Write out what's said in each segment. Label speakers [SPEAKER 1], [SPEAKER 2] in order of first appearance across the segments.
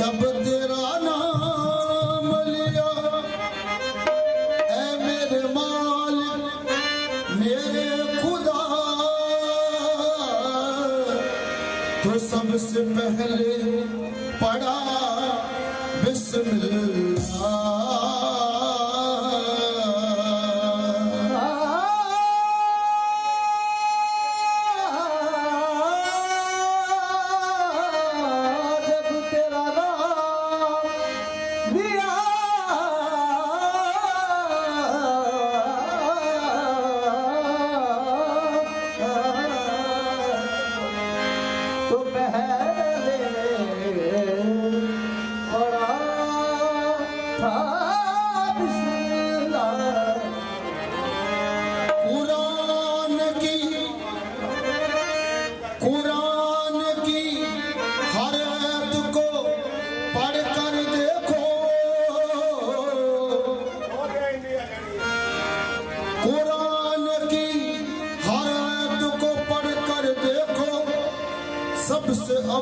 [SPEAKER 1] ਜਬ ਤੇਰਾ ਨਾਮ ਲਿਆ ਐ ਮੇਰੇ ਮਾਲਿਕ ਮੇਰੇ ਖੁਦਾ ਤੂੰ ਸਭ ਸੇ ਪਹਿਲੇ ਪੜਾ ਬਿਸਮਿਲ੍ਲਾ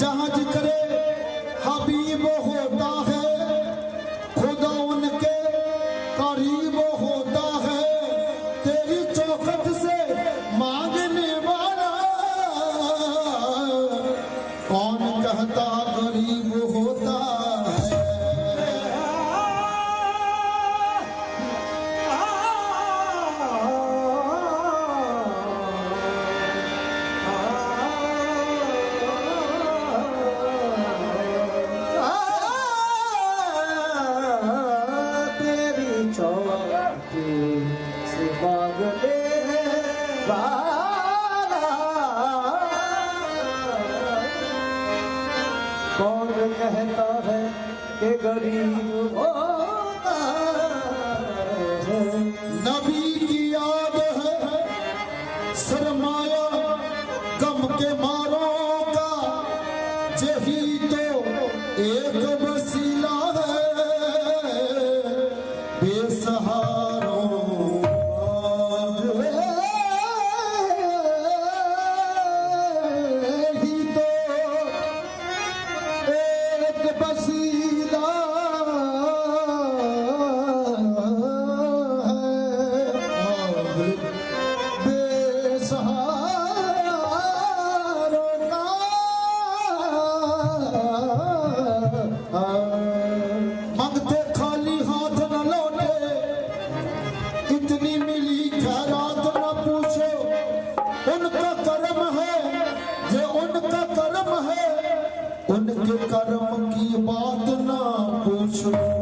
[SPEAKER 1] جہاں کرے حبیب ہوتا ہے कौन कहता है कि गरीब होता कर्म की बात ना पूछो।